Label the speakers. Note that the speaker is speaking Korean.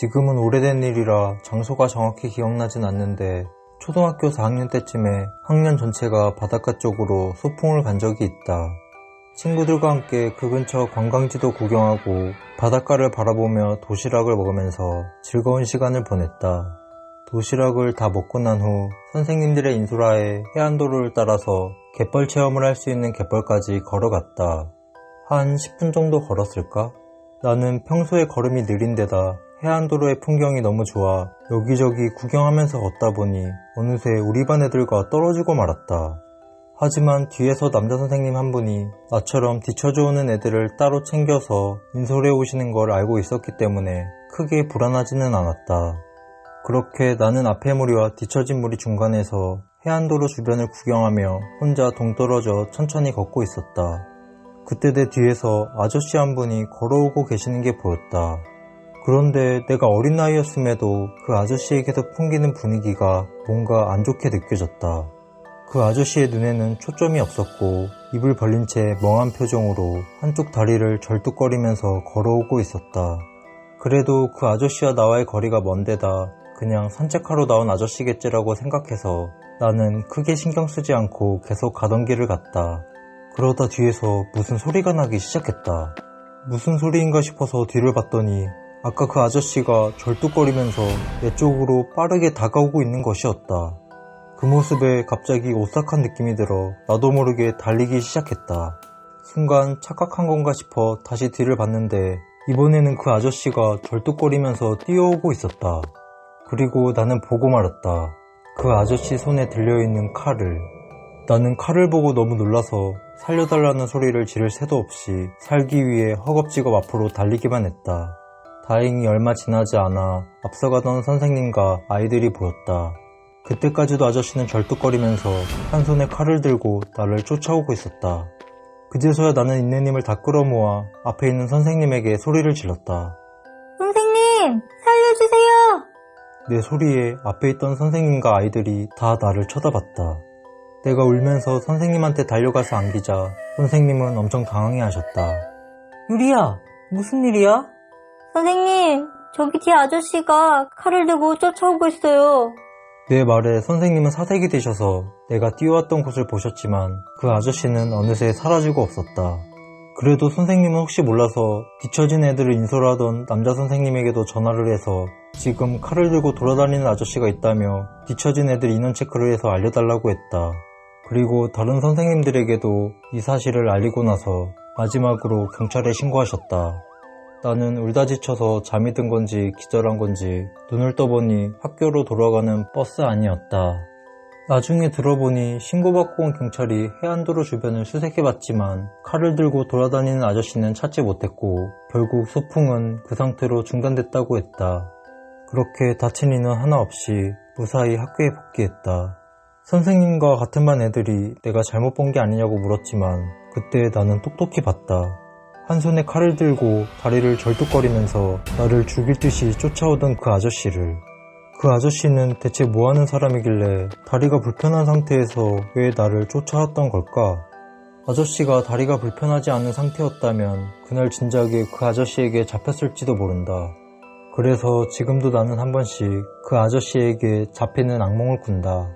Speaker 1: 지금은 오래된 일이라 장소가 정확히 기억나진 않는데 초등학교 4학년 때쯤에 학년 전체가 바닷가 쪽으로 소풍을 간 적이 있다. 친구들과 함께 그 근처 관광지도 구경하고 바닷가를 바라보며 도시락을 먹으면서 즐거운 시간을 보냈다. 도시락을 다 먹고 난 후 선생님들의 인솔하에 해안도로를 따라서 갯벌 체험을 할 수 있는 갯벌까지 걸어갔다. 한 10분 정도 걸었을까? 나는 평소에 걸음이 느린 데다 해안도로의 풍경이 너무 좋아 여기저기 구경하면서 걷다 보니 어느새 우리 반 애들과 떨어지고 말았다. 하지만 뒤에서 남자 선생님 한 분이 나처럼 뒤처져 오는 애들을 따로 챙겨서 인솔해 오시는 걸 알고 있었기 때문에 크게 불안하지는 않았다. 그렇게 나는 앞에 무리와 뒤처진 무리 중간에서 해안도로 주변을 구경하며 혼자 동떨어져 천천히 걷고 있었다. 그때 내 뒤에서 아저씨 한 분이 걸어오고 계시는 게 보였다. 그런데 내가 어린 나이였음에도 그 아저씨에게서 풍기는 분위기가 뭔가 안 좋게 느껴졌다. 그 아저씨의 눈에는 초점이 없었고 입을 벌린 채 멍한 표정으로 한쪽 다리를 절뚝거리면서 걸어오고 있었다. 그래도 그 아저씨와 나와의 거리가 먼데다 그냥 산책하러 나온 아저씨겠지라고 생각해서 나는 크게 신경 쓰지 않고 계속 가던 길을 갔다. 그러다 뒤에서 무슨 소리가 나기 시작했다. 무슨 소리인가 싶어서 뒤를 봤더니 아까 그 아저씨가 절뚝거리면서 내 쪽으로 빠르게 다가오고 있는 것이었다. 그 모습에 갑자기 오싹한 느낌이 들어 나도 모르게 달리기 시작했다. 순간 착각한 건가 싶어 다시 뒤를 봤는데 이번에는 그 아저씨가 절뚝거리면서 뛰어오고 있었다. 그리고 나는 보고 말았다. 그 아저씨 손에 들려있는 칼을. 나는 칼을 보고 너무 놀라서 살려달라는 소리를 지를 새도 없이 살기 위해 허겁지겁 앞으로 달리기만 했다. 다행히 얼마 지나지 않아 앞서가던 선생님과 아이들이 보였다. 그때까지도 아저씨는 절뚝거리면서 한 손에 칼을 들고 나를 쫓아오고 있었다. 그제서야 나는 인내님을 다 끌어모아 앞에 있는 선생님에게 소리를 질렀다.
Speaker 2: 선생님, 살려주세요!
Speaker 1: 내 소리에 앞에 있던 선생님과 아이들이 다 나를 쳐다봤다. 내가 울면서 선생님한테 달려가서 안기자 선생님은 엄청 당황해 하셨다. 유리야, 무슨 일이야?
Speaker 2: 선생님, 저기 뒤에 아저씨가 칼을 들고 쫓아오고 있어요.
Speaker 1: 내 말에 선생님은 사색이 되셔서 내가 뛰어왔던 곳을 보셨지만 그 아저씨는 어느새 사라지고 없었다. 그래도 선생님은 혹시 몰라서 뒤처진 애들을 인솔하던 남자 선생님에게도 전화를 해서 지금 칼을 들고 돌아다니는 아저씨가 있다며 뒤처진 애들 인원 체크를 해서 알려달라고 했다. 그리고 다른 선생님들에게도 이 사실을 알리고 나서 마지막으로 경찰에 신고하셨다. 나는 울다 지쳐서 잠이 든 건지 기절한 건지 눈을 떠보니 학교로 돌아가는 버스 아니었다. 나중에 들어보니 신고받고 온 경찰이 해안도로 주변을 수색해봤지만 칼을 들고 돌아다니는 아저씨는 찾지 못했고 결국 소풍은 그 상태로 중단됐다고 했다. 그렇게 다친 이는 하나 없이 무사히 학교에 복귀했다. 선생님과 같은 반 애들이 내가 잘못 본 게 아니냐고 물었지만 그때 나는 똑똑히 봤다. 한 손에 칼을 들고 다리를 절뚝거리면서 나를 죽일 듯이 쫓아오던 그 아저씨를. 그 아저씨는 대체 뭐 하는 사람이길래 다리가 불편한 상태에서 왜 나를 쫓아왔던 걸까? 아저씨가 다리가 불편하지 않은 상태였다면 그날 진작에 그 아저씨에게 잡혔을지도 모른다. 그래서 지금도 나는 한 번씩 그 아저씨에게 잡히는 악몽을 꾼다.